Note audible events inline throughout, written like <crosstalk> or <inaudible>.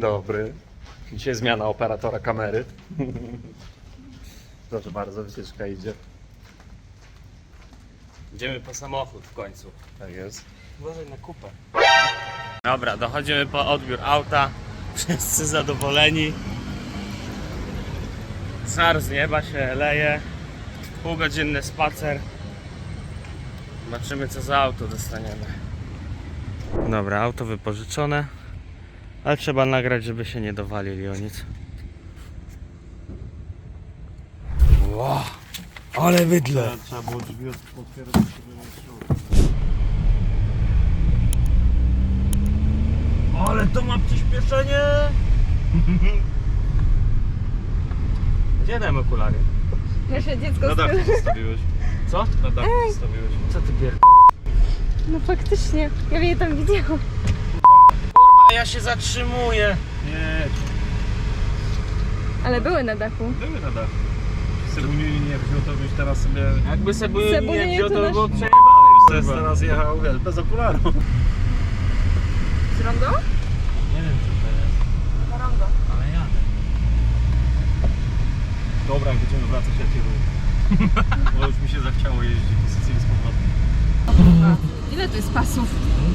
Dzień dobry. Dzisiaj zmiana operatora kamery. Proszę bardzo, wycieczka idzie. Idziemy po samochód w końcu. Tak jest. Uważaj na kupę. Dobra, dochodzimy po odbiór auta. <laughs> Wszyscy zadowoleni. Czar z nieba się leje. Półgodzinny spacer. Zobaczymy co za auto dostaniemy. Dobra, auto wypożyczone. Ale trzeba nagrać, żeby się nie dowalili o nic. Wow, ale bydle. Trzeba było drzwi otwierać, żeby Ale to ma przyspieszenie! <laughs> Gdzie dałem okulary? Nasze dziecko Na dachu zostawiłeś. Co? Na dachu zostawiłeś. Co ty pier... No faktycznie, ja jej tam widziałam. Ja się zatrzymuję! Nie, Ale były na dachu. były na dachu. Sebuni nie wziął, to byś teraz sobie... Jakby były Sebu nie wziął, to to by nasz- było Byś przejebane. sobie teraz jechał, wiesz, bez okularu. Z rondo? Nie wiem co to jest, Na rondo. ale jadę. Dobra, jak będziemy wracać, ja kieruję. <laughs> Bo już mi się zachciało jeździć po Sycylii z powrotem. Ile to jest pasów?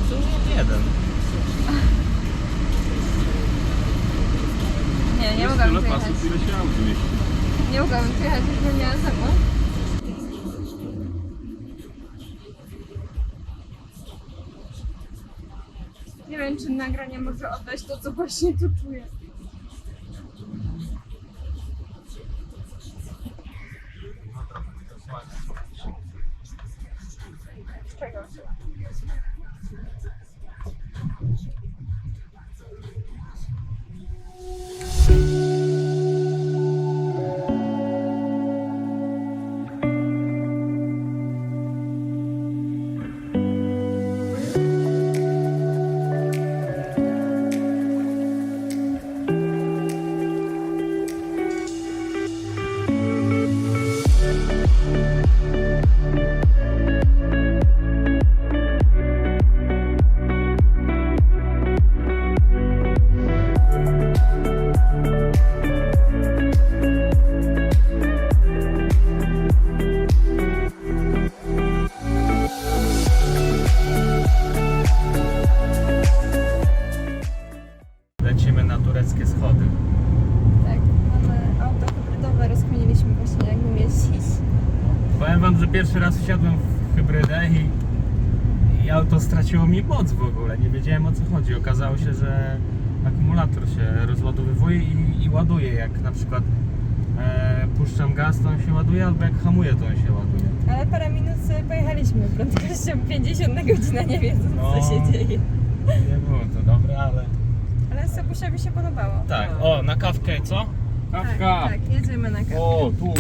To nie jeden. Nie, nie mogłabym tu jechać. pasów, ile się mieści. Nie mogłabym tu jechać, gdybym miała sama. Nie wiem, czy nagranie może oddać to, co właśnie tu czuję. Chodzi. Okazało się, że akumulator się rozładowywuje i, i ładuje. Jak na przykład e, puszczam gaz, to on się ładuje, albo jak hamuję, to on się ładuje. Ale parę minut sobie pojechaliśmy prędkością 50 na godzinę, nie wiedząc No. co się dzieje. Nie było to dobre, ale... Ale Sebusiowi się podobało. Tak, o, na kawkę, co? tak, tak, jedziemy na kawę. O, tu.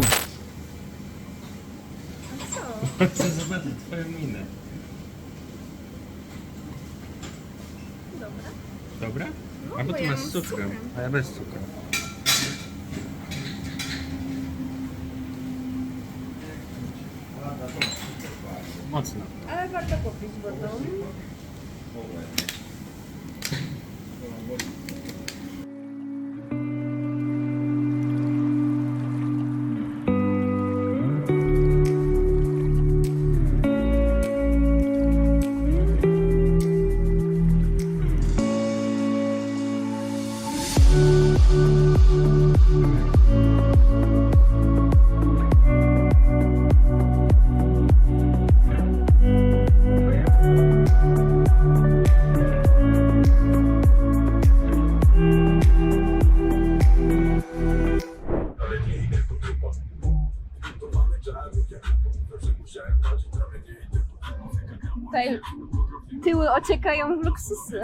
Co? <laughs> Chcę zobaczyć twoją minę. Dobra. Dobra? No, A bo bo ty ja masz mam z z cukrem. cukrem. A ja bez cukru. Mocno. Ale warto popić wodą. Tutaj tyły ociekają w luksusy.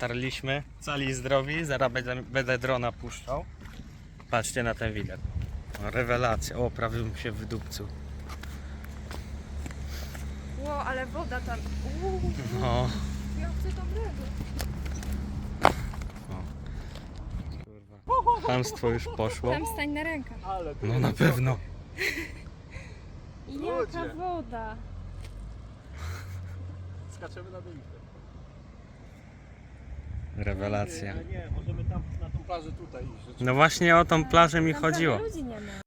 Dotarliśmy. Cali i zdrowi. Zaraz będę, będę drona puszczał. Patrzcie na ten widok. O, Rewelacja. O, prawie bym się wydupcył. Ło, ale woda tam. Uuu, No. jak to dobrego. Kurwa. Hamstwo już poszło. Tam stań na rękach. No na pewno. Jaka woda. Skaczemy na dół. Rewelacja. Nie, nie, możemy tam na tą plażę tutaj iść. No właśnie o tą plażę mi chodziło. prawie ludzi nie ma.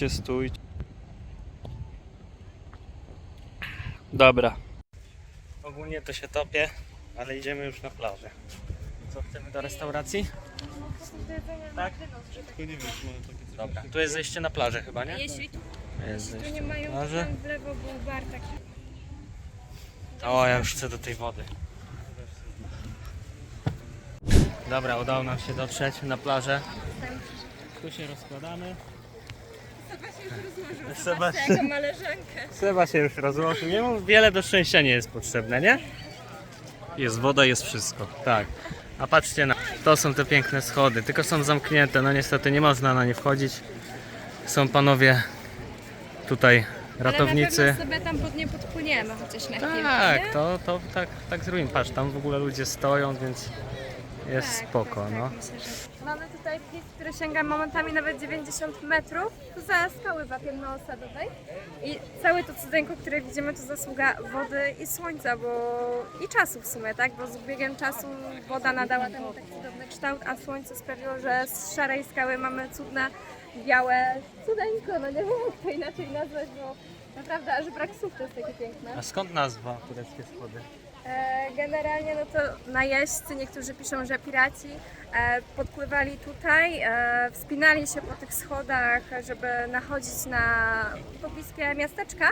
Stójcie, stójcie. Dobra. Ogólnie to się topię, ale idziemy już na plażę. Co, chcemy do restauracji? Tak? To nie mamy takie. Dobra. Tu jest zejście na plażę chyba, nie? Jeśli tu, Jest tu nie zejście na mają, to plażę. tam w lewo był bar taki. O, ja już chcę do tej wody. Dobra, udało nam się dotrzeć na plażę. Tu się rozkładamy. Seba się, Jaka mależankę. Seba się już rozłożył. Mów, wiele do szczęścia nie jest potrzebne, nie? Jest woda, jest wszystko. Tak. A patrzcie na. To są te piękne schody, tylko są zamknięte. No niestety nie można na nie wchodzić. Są panowie tutaj ratownicy. Ale na pewno sobie tam pod nie podpłyniemy chociaż na chwilę, Tak, nie? to, to tak, tak zrobimy. Patrz, tam w ogóle ludzie stoją, więc jest Tak, spoko, tak, tak, no. myślę, że- Mamy tutaj plik, który sięga momentami nawet 90 metrów za skały wapienno-osadowej i całe to cudeńko, które widzimy to zasługa wody i słońca, bo i czasu w sumie, tak? Bo z biegiem czasu woda nadała temu tak cudowny kształt, a słońce sprawiło, że z szarej skały mamy cudne, białe cudeńko, no nie wiem jak to inaczej nazwać, bo naprawdę aż brak słów to jest takie piękne. A skąd nazwa tureckie schody? E, Generalnie no to najeźdźcy, niektórzy piszą, że piraci e, podpływali tutaj, e, wspinali się po tych schodach, żeby nachodzić na pobliskie miasteczka.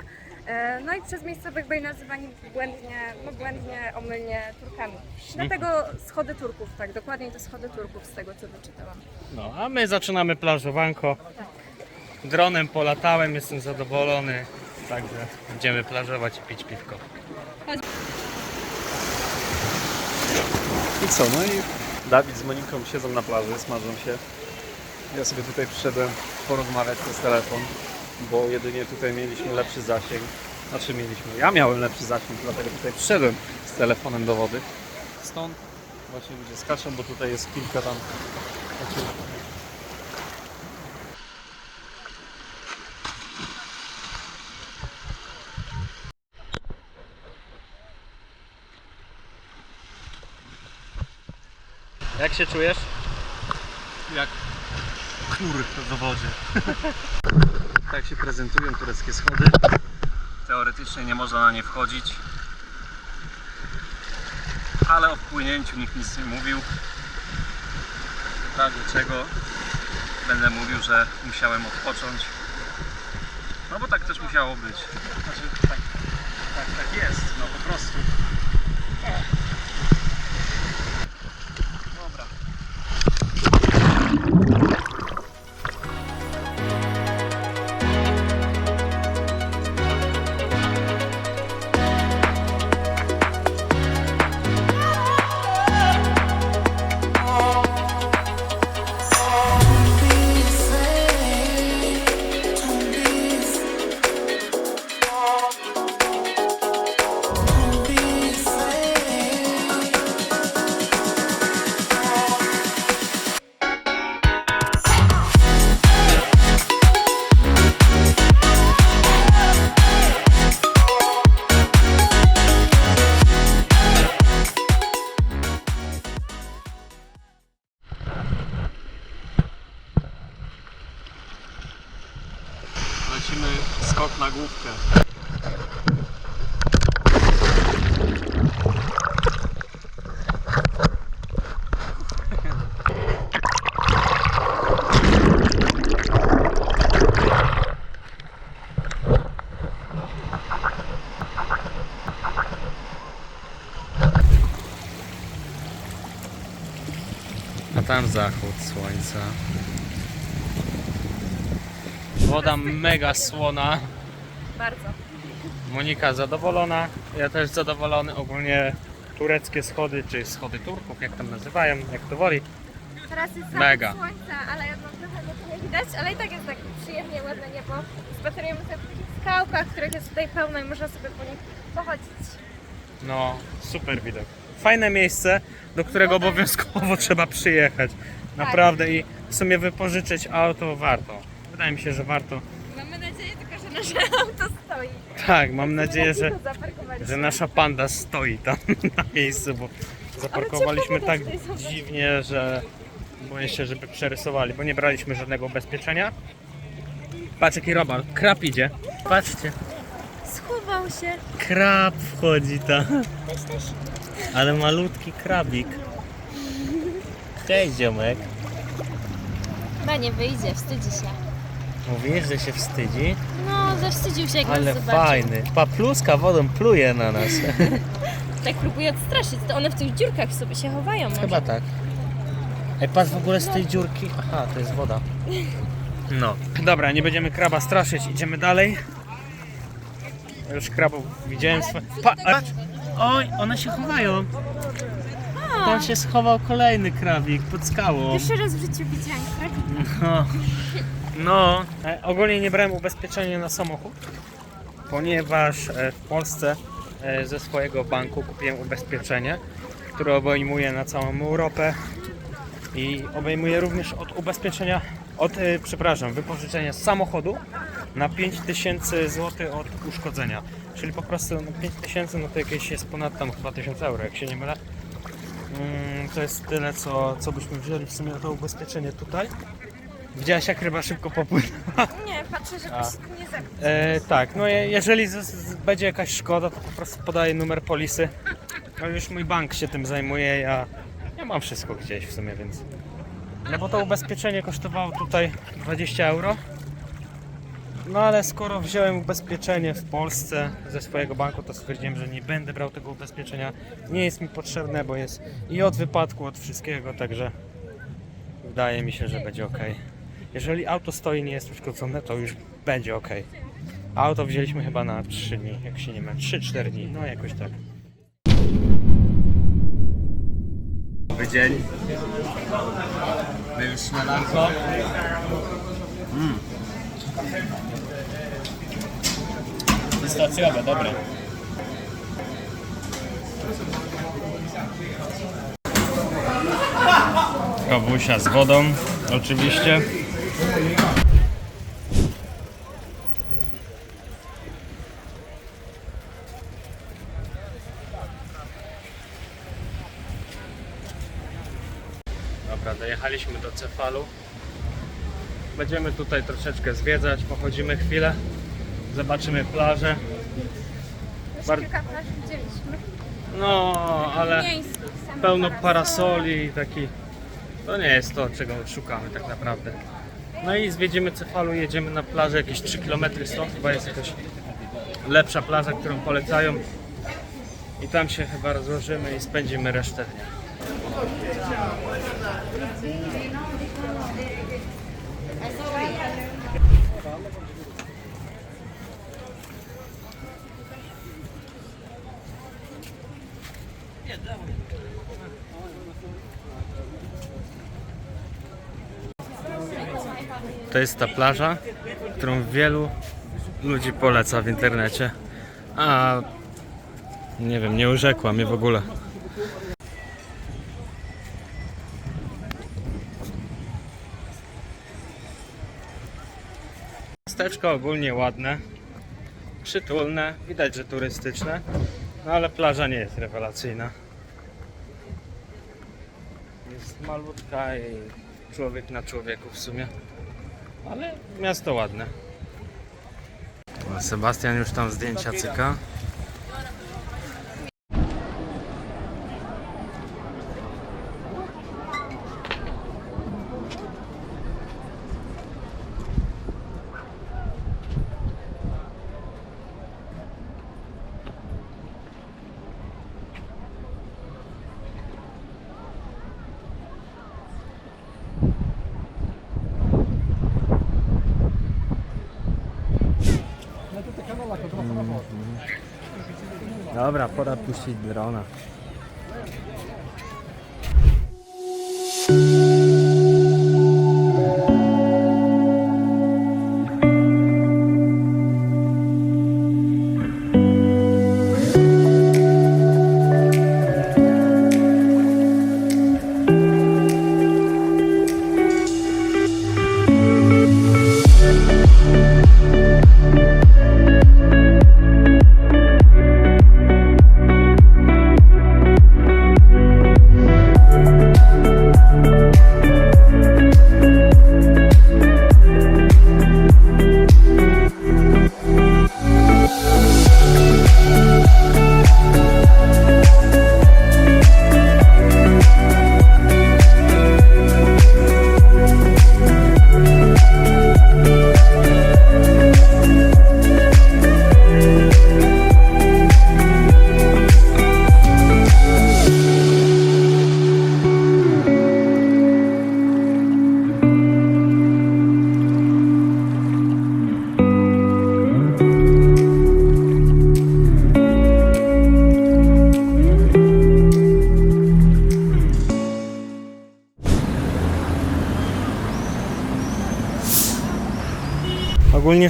No i przez miejscowych byli nazywani błędnie, no błędnie, omylnie Turkami. Dlatego schody Turków, tak, dokładniej to schody Turków z tego co wyczytałam. No, a my zaczynamy plażowanko. Dronem polatałem, jestem zadowolony. Także będziemy plażować i pić piwko. I co, no i Dawid z Moniką siedzą na plaży, smażą się. Ja sobie tutaj przyszedłem porozmawiać przez telefon, bo jedynie tutaj mieliśmy lepszy zasięg. Znaczy mieliśmy, ja miałem lepszy zasięg, dlatego tutaj przyszedłem z telefonem do wody. Stąd właśnie ludzie skaczą, bo tutaj jest kilka tam... Znaczy, Jak się czujesz? jak kur w wodzie. <laughs> tak się prezentują tureckie schody. Teoretycznie nie można na nie wchodzić. Ale o wpłynięciu nikt nic nie mówił. Tak, dlaczego będę mówił, że musiałem odpocząć. No bo tak też musiało być. Znaczy, tak, tak, tak jest, no po prostu. Na główkę. Tam zachód słońca. Woda mega słona. Bardzo. Monika zadowolona, ja też zadowolony. Ogólnie tureckie schody, czy schody Turków, jak tam nazywają, jak to woli. Teraz jest Mega. zachód słońca, ale no trochę go nie widać, ale i tak jest tak przyjemnie ładne niebo. Spacerujemy sobie po takich skałkach, których jest tutaj pełno i można sobie po nich pochodzić. No, super widok. Fajne miejsce, do którego obowiązkowo <laughs> trzeba przyjechać. Naprawdę i w sumie wypożyczyć auto warto. Wydaje mi się, że warto. Mamy nadzieję tylko, że nasze <laughs> auto stoi. Tak, mam nadzieję, że, że nasza panda stoi tam <laughs> na miejscu, bo zaparkowaliśmy tak dziwnie, że boję się, żeby przerysowali, bo nie braliśmy żadnego ubezpieczenia. Patrz jaki robal, krab idzie. Patrzcie, Schował się. krab wchodzi tam. Ale malutki krabik. Cześć ziomek. Chyba nie wyjdzie, wstydzi się. Mówisz, że się wstydzi? No, zawstydził się jak Ale nas zobaczył. fajny. Papluska wodą pluje na nas. <laughs> Tak próbuje odstraszyć, to one w tych dziurkach sobie się chowają może. Chyba tak. Ej, patrz w ogóle z tej dziurki. Aha, to jest woda. <laughs> No. Dobra, nie będziemy kraba straszyć, idziemy dalej. Już krabów widziałem swoje. Pa, patrz! Oj, one się chowają. Tam się schował kolejny krabik pod skałą. Pierwszy raz w życiu widziałam krabika. No. <laughs> No. E, ogólnie nie brałem ubezpieczenia na samochód, ponieważ e, w Polsce e, ze swojego banku kupiłem ubezpieczenie, które obejmuje na całą Europę i obejmuje również od ubezpieczenia, od, e, przepraszam, wypożyczenia samochodu na 5000 zł od uszkodzenia. Czyli po prostu no, 5000 no to jakieś jest ponad tam chyba 1000 euro, jak się nie mylę. Mm, To jest tyle, co, co byśmy wzięli w sumie to ubezpieczenie tutaj. Widziałaś jak ryba szybko popłynęła? Nie, patrzę, żeby A. nie zabić. E, tak, no je, jeżeli z, z, będzie jakaś szkoda, to po prostu podaję numer polisy. No już mój bank się tym zajmuje, ja, ja mam wszystko gdzieś w sumie, więc... No bo to ubezpieczenie kosztowało tutaj 20 euro. No ale skoro wziąłem ubezpieczenie w Polsce ze swojego banku, to stwierdziłem, że nie będę brał tego ubezpieczenia. Nie jest mi potrzebne, bo jest i od wypadku, od wszystkiego, także wydaje mi się, że będzie ok. Jeżeli auto stoi nie jest uszkodzone, to już będzie ok. Auto wzięliśmy chyba na 3 dni, jak się nie mylę. 3-4 dni, no jakoś tak. Dobry dzień. My już śniadanko. Mm. Pistacjowe, dobre. Kawusia z wodą, oczywiście. Dobra, dojechaliśmy do Cefalu. Będziemy tutaj troszeczkę zwiedzać, pochodzimy chwilę, zobaczymy plażę. Już Bar- kilka plaży widzieliśmy. No, ale Miejskich, pełno parasol. parasoli taki. To nie jest to, czego szukamy tak naprawdę. No i zwiedzimy Cefalu, jedziemy na plażę jakieś 3 km stąd, chyba jest jakaś lepsza plaża, którą polecają. I tam się chyba rozłożymy i spędzimy resztę dnia. To jest ta plaża, którą wielu ludzi poleca w internecie. A nie wiem, nie urzekła mnie w ogóle. Miasteczko ogólnie ładne, przytulne, widać, że turystyczne, no ale plaża nie jest rewelacyjna. Jest malutka i człowiek na człowieku w sumie. Ale miasto ładne. Sebastian już tam zdjęcia cyka. Dobra, pora puścić drona.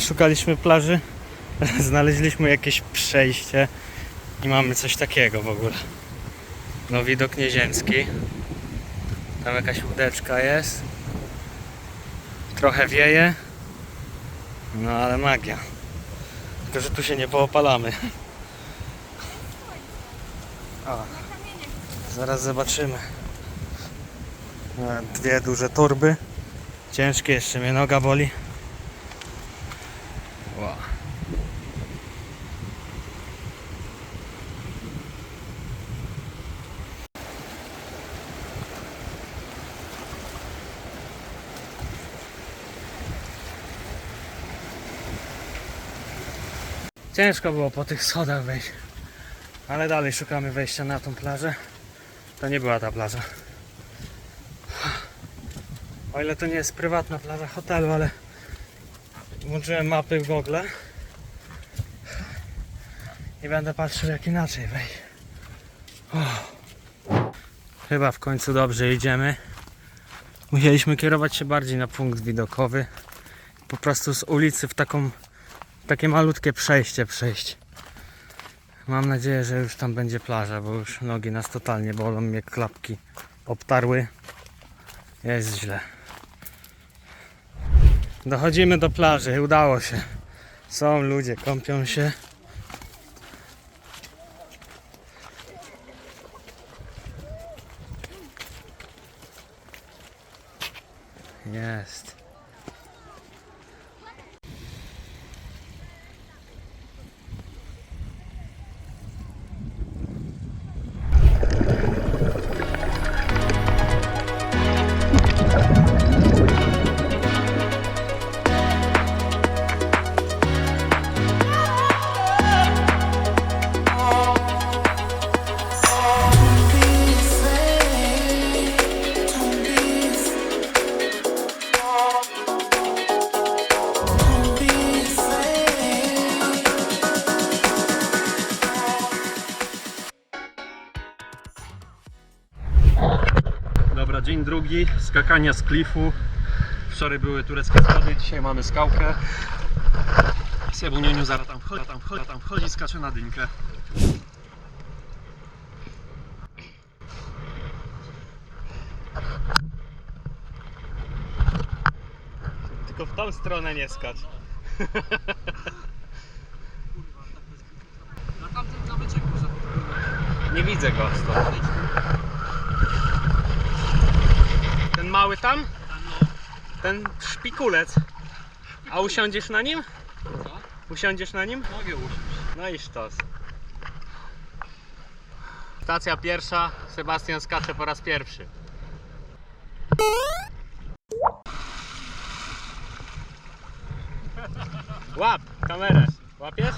Szukaliśmy plaży, <laughs> znaleźliśmy jakieś przejście i mamy coś takiego w ogóle. No widok nieziemski. Tam jakaś łódeczka jest. Trochę wieje. No ale magia. Tylko, że tu się nie poopalamy. O, zaraz zobaczymy. E, Dwie duże torby. Ciężkie, jeszcze mnie noga boli. Ciężko było po tych schodach wejść, ale dalej szukamy wejścia na tą plażę. To nie była ta plaża. O ile to nie jest prywatna plaża hotelu, ale Włączyłem mapy w Google i będę patrzył jak inaczej wejść. Chyba w końcu dobrze idziemy. Musieliśmy kierować się bardziej na punkt widokowy. Po prostu z ulicy w taką takie malutkie przejście przejść. Mam nadzieję, że już tam będzie plaża, bo już nogi nas totalnie bolą, mnie klapki obtarły. Jest źle. Dochodzimy do plaży, udało się. Są ludzie, kąpią się. Skakania z klifu. Wczoraj były tureckie schody, dzisiaj mamy skałkę. Sebunioniu zaraz tam wchodzi, tam wchodzi, tam wchodzi, skacze na dynkę. Tylko w tą stronę nie skacz. Na tamtym zamyczek można Nie widzę go stąd. Mały tam? Ten szpikulec. A usiądziesz na nim? Usiądziesz na nim? Mogę usiąść. No i sztos. Stacja pierwsza, Sebastian skacze po raz pierwszy. Łap kamerę. Łapiesz?